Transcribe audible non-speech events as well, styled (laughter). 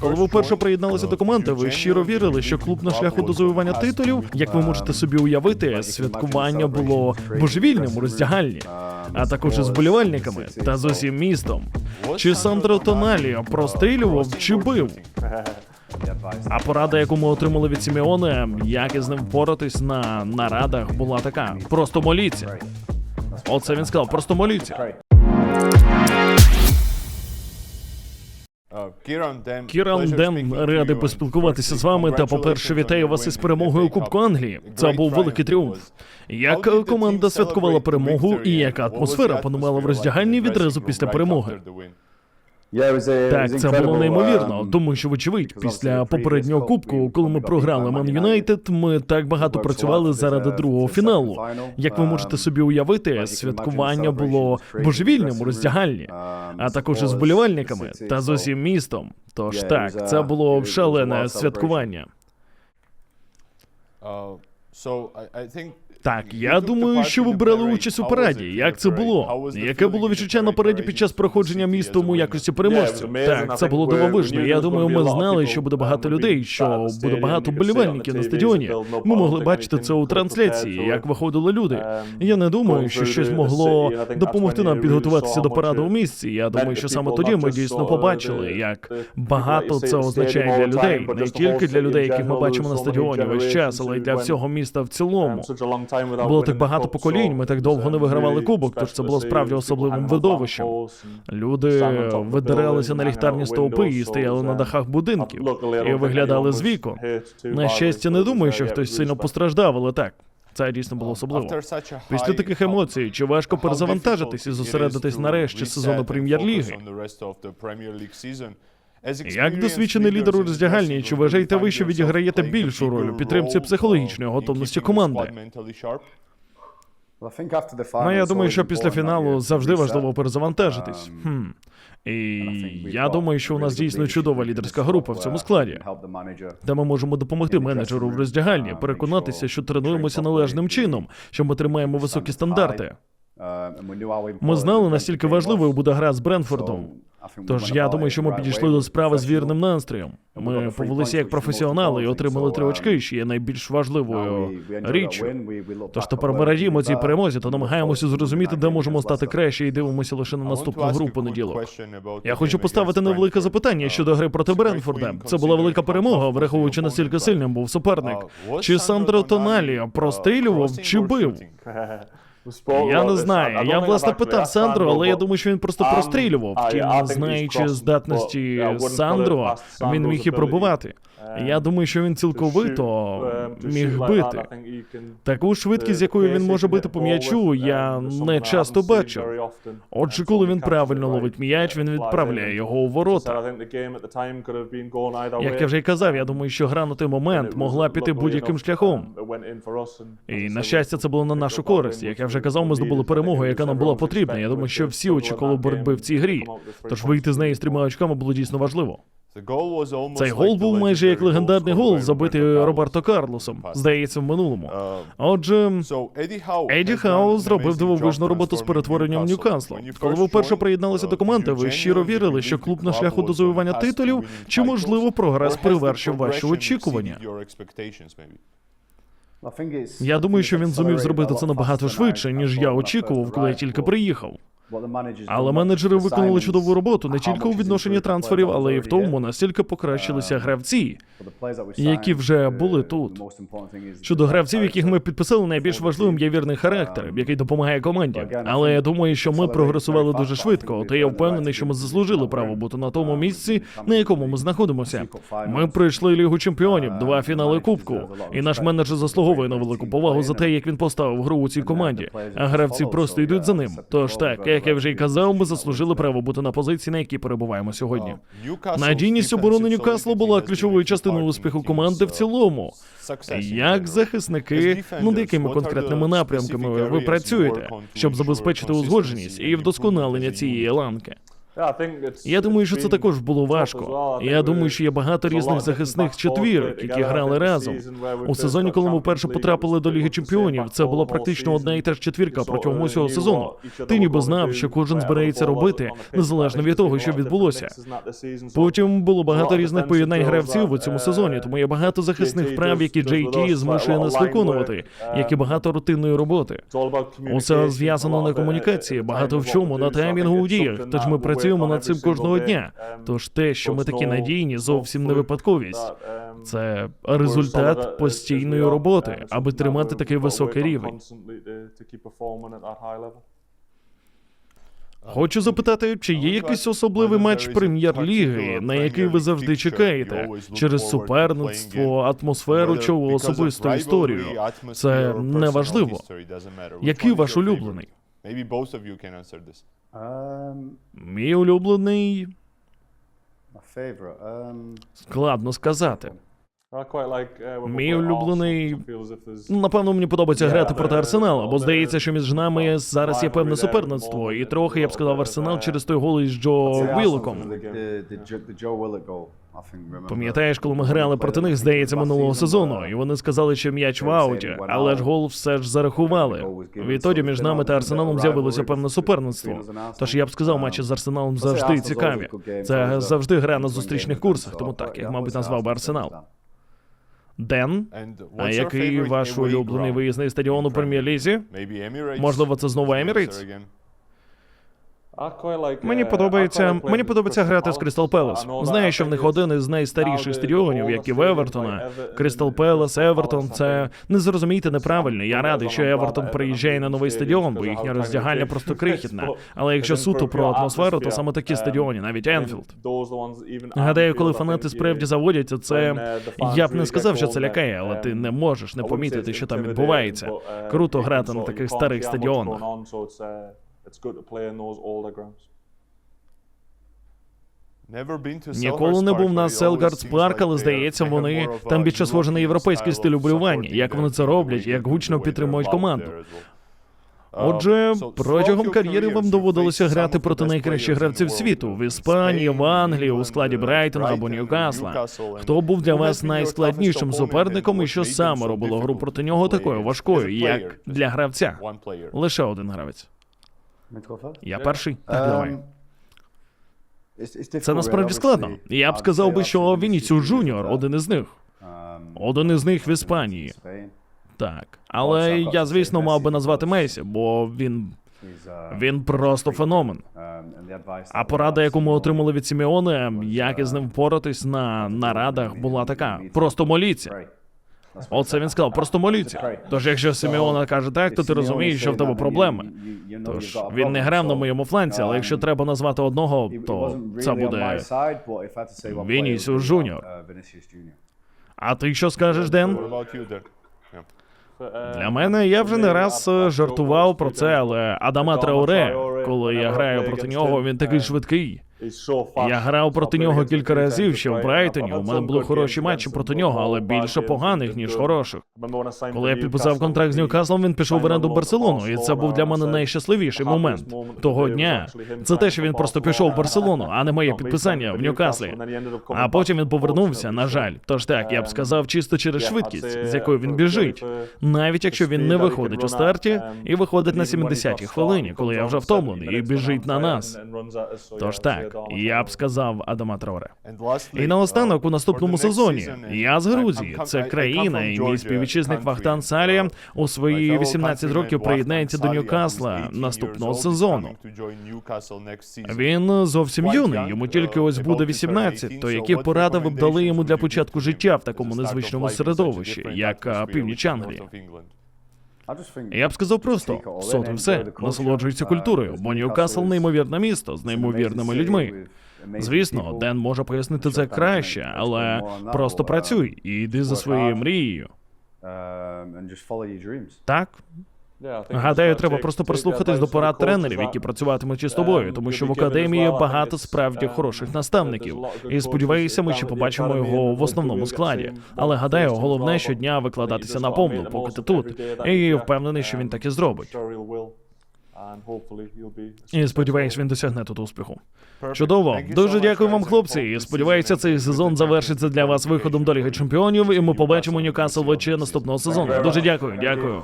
Коли ви вперше приєдналися до команди, ви щиро вірили, що клуб на шляху до завоювання титулів, як ви можете собі уявити, святкування було божевільним у роздягальні, а також із вболівальниками та з усім містом. Чи Сандро Тоналі прострілював чи бив? А порада, яку ми отримали від Сімеоне, як із ним впоратись на нарадах, була така: просто моліться. Оце він сказав, просто моліться. Кіран Дем радий поспілкуватися з вами. Та, по-перше, вітаю вас із перемогою Кубку Англії. Це був великий тріумф. Як команда святкувала перемогу і яка атмосфера панувала в роздягальні відразу після перемоги? Так, це було неймовірно, тому що, вочевидь, після попереднього кубку, коли ми програли Ман Юнайтед, ми так багато працювали заради другого фіналу. Як ви можете собі уявити, святкування було божевільним у роздягальні, а також із вболівальниками та з усім містом. Тож так, це було шалене святкування. Так, я думаю, що ви брали участь у параді. Як це було? Яке було відчуття на параді під час проходження містом у якості переможців? Так, це було дивовижно. Я думаю, ми знали, що буде багато людей, що буде багато вболівальників на стадіоні. Ми могли бачити це у трансляції, як виходили люди. Я не думаю, що щось могло допомогти нам підготуватися до параду у місці. Я думаю, що саме тоді ми дійсно побачили, як багато це означає для людей, не тільки для людей, яких ми бачимо на стадіоні весь час, але й для всього міста в цілому. Було так багато поколінь. Ми так довго не вигравали кубок, тож це було справді особливим видовищем. Люди видиралися на ліхтарні стовпи і стояли на дахах будинків і виглядали з вікон. На щастя, не думаю, що хтось сильно постраждав, але так. Це дійсно було особливо. Після таких емоцій, чи важко перезавантажитись і зосередитись нарешті сезону прем'єр-ліги? Як досвідчений лідер у роздягальні, чи вважаєте ви, що відіграєте більшу роль у підтримці психологічної готовності команди? Ну, я думаю, що після фіналу завжди важливо перезавантажитись. Хм. І я думаю, що у нас дійсно чудова лідерська група в цьому складі. Де ми можемо допомогти менеджеру в роздягальні, переконатися, що тренуємося належним чином, що ми тримаємо високі стандарти. Ми знали, настільки важливою буде гра з Бренфордом. Тож я думаю, що ми підійшли до справи з вірним настроєм. Ми повелися як професіонали і отримали три очки, що є найбільш важливою річчю. Тож тепер ми радіємо цій перемозі та намагаємося зрозуміти, де можемо стати краще, і дивимося лише на наступну гру понеділок. Я хочу поставити невелике запитання щодо гри проти Бренфорда. Це була велика перемога, враховуючи наскільки сильним був суперник. Чи Сандро Тоналі прострілював чи бив? (laughs) Я не знаю. Я власне питав Сандро, але я думаю, що він просто прострілював. Втім, знаючи здатності Сандро, він міг і пробувати. Я думаю, що він цілковито міг бити. Таку швидкість, з якою він може бити по м'ячу, я не часто бачив. Отже, коли він правильно ловить м'яч, він відправляє його у ворота. Як я вже й казав, я думаю, що гра на той момент могла піти будь-яким шляхом. І на щастя, це було на нашу користь. Як я вже казав, ми здобули перемогу, яка нам була потрібна. Я думаю, що всі очікували боротьби в цій грі. Тож вийти з неї з трьома очками було дійсно важливо. Цей гол був майже як легендарний гол, забитий Роберто Карлосом, здається, в минулому. Отже, Еді Хау зробив дивовижну роботу з перетворенням Ньюкасла. Коли ви вперше приєдналися до команди, ви щиро вірили, що клуб на шляху до завоювання титулів, чи можливо прогрес перевершив ваші очікування? Я думаю, що він зумів зробити це набагато швидше, ніж я очікував, коли я тільки приїхав. Але менеджери виконали чудову роботу не тільки у відношенні трансферів, але й в тому, наскільки покращилися гравці, які вже були тут. Щодо гравців, яких ми підписали, найбільш важливим є вірний характер, який допомагає команді. Але я думаю, що ми прогресували дуже швидко. Та я впевнений, що ми заслужили право бути на тому місці, на якому ми знаходимося. Ми пройшли лігу чемпіонів, два фінали кубку, і наш менеджер заслуговує на велику повагу за те, як він поставив гру у цій команді. А гравці просто йдуть за ним. Тож так, як я вже й казав, ми заслужили право бути на позиції, на якій перебуваємо сьогодні. Надійність оборони Ньюкаслу була ключовою частиною успіху команди в цілому. Як захисники, над якими конкретними напрямками ви працюєте, щоб забезпечити узгодженість і вдосконалення цієї ланки? Я думаю, що це також було важко. Я думаю, що є багато різних захисних четвірок, які грали разом. У сезоні, коли ми вперше потрапили до Ліги Чемпіонів, це була практично одна і та ж четвірка протягом усього сезону. Ти ніби знав, що кожен збирається робити, незалежно від того, що відбулося. Потім було багато різних поєднань гравців у цьому сезоні, тому є багато захисних вправ, які JT змушує нас виконувати, як і багато рутинної роботи. Усе зв'язано на комунікації, багато в чому на таймінгу у діях. Тож ми працюємо над цим кожного дня. Тож те, що ми такі надійні, зовсім не випадковість. Це результат постійної роботи, аби тримати такий високий рівень. Хочу запитати, чи є якийсь особливий матч прем'єр-ліги, на який ви завжди чекаєте через суперництво, атмосферу чи особисту історію? Це не важливо. Який ваш улюблений? Maybe both of you can answer this. Um, Мій улюблений my favorite. Um, складно сказати. Мій улюблений. Напевно, мені подобається грати проти Арсенала, бо здається, що між нами зараз є певне суперництво, і трохи я б сказав Арсенал через той гол із Джо Вілоком. Пам'ятаєш, коли ми грали проти них, здається, минулого сезону, і вони сказали, що м'яч в ауті, але ж гол все ж зарахували. Відтоді між нами та Арсеналом з'явилося певне суперництво. Тож я б сказав, матчі з Арсеналом завжди цікаві. Це завжди гра на зустрічних курсах, тому так, я, мабуть, назвав би Арсенал. Ден, а який ваш улюблений виїзний стадіон у прем'єр-лізі? Можливо, це знову again. Мені подобається, мені подобається грати з Крістал Пелес. Знаю, що в них один із найстаріших стадіонів, як і в Евертона. Крістал Пелес, Евертон. Це не зрозумійте неправильно. Я радий, що Евертон приїжджає на новий стадіон, бо їхня роздягальня просто (laughs) крихітна. Але якщо суто про атмосферу, то саме такі стадіоні, навіть Енфілд. Гадаю, коли фанати справді заводяться, це я б не сказав, що це лякає, але ти не можеш не помітити, що там відбувається. Круто грати на таких старих стадіонах. Never been to Ніколи Selhurst не Park, був but на it always Селгардс Парк, але здається, вони там більше схоже на європейський стиль of уболівання, як вони це роблять, як гучно підтримують команду. well. Отже, Uh, протягом кар'єри вам доводилося грати проти найкращих гравців світу в Іспанії, в Англії, у складі Брайтона або Brighton, Ньюкасла. Хто був для вас найскладнішим суперником і що саме робило гру проти нього такою важкою, як для гравця? Лише один гравець. Я перший. Так, давай. Um, it's- it's Це насправді складно. Я б сказав би, що Вініціус Junior, один із них. um, Один із них в Іспанії. Так. Але я, звісно, мав би назвати Месі, бо він. Uh, Він просто феномен. um, А порада, яку ми отримали від Сімеоне, як із ним впоратись на нарадах, була така: просто моліться. Оце він сказав, просто моліться. Тож, якщо Сімеона каже так, то ти розумієш, що в тебе проблеми. Тож він не грав на моєму фланці, але якщо треба назвати одного, то це буде. Vinicius Junior. А ти що скажеш, Ден? Для мене я вже не раз е, жартував про це, але Адама Трауре, коли я граю проти нього, він такий швидкий. Я грав проти нього кілька разів ще в Брайтоні. У мене були хороші матчі проти нього, але більше поганих ніж хороших. Коли я підписав контракт з Ньюкаслом, він пішов в оренду Барселону, і це був для мене найщасливіший момент того дня. Це те, що він просто пішов в Барселону, а не моє підписання в Ньюкаслі. А потім він повернувся, на жаль. Тож так, я б сказав, чисто через швидкість, з якою він біжить. Навіть якщо він не виходить у старті і виходить на 70-й хвилині, коли я вже втомлений і біжить на нас. Тож так, я б сказав Адама lastly, І наостанок у uh, наступному сезоні я з Грузії. Це країна, і мій співвітчизник. Вахтан Салія у свої fellow 18 років приєднається до Ньюкасла наступного сезону. Він зовсім юний, йому uh, тільки ось буде to 18, то які поради ви б дали йому для початку життя в такому незвичному середовищі, як північ Англії? Я б сказав просто сот і все, насолоджується культурою, бо Ньюкасл неймовірне місто з неймовірними людьми. Звісно, Ден може пояснити це краще, але просто працюй і йди за своєю мрією. Так, гадаю, треба просто прислухатись до порад тренерів, які працюватимуть із тобою, тому що в академії багато справді хороших наставників. І сподіваюся, ми ще побачимо його в основному складі. Але гадаю, головне щодня викладатися на повну, поки ти тут. І впевнений, що він так і зробить. І сподіваюсь, він досягне тут успіху. Чудово. Дуже дякую вам, хлопці. І сподіваюся, цей сезон завершиться для вас виходом до Ліги Чемпіонів, і ми побачимо Ньюкасл в очі наступного сезону. Дуже дякую, дякую.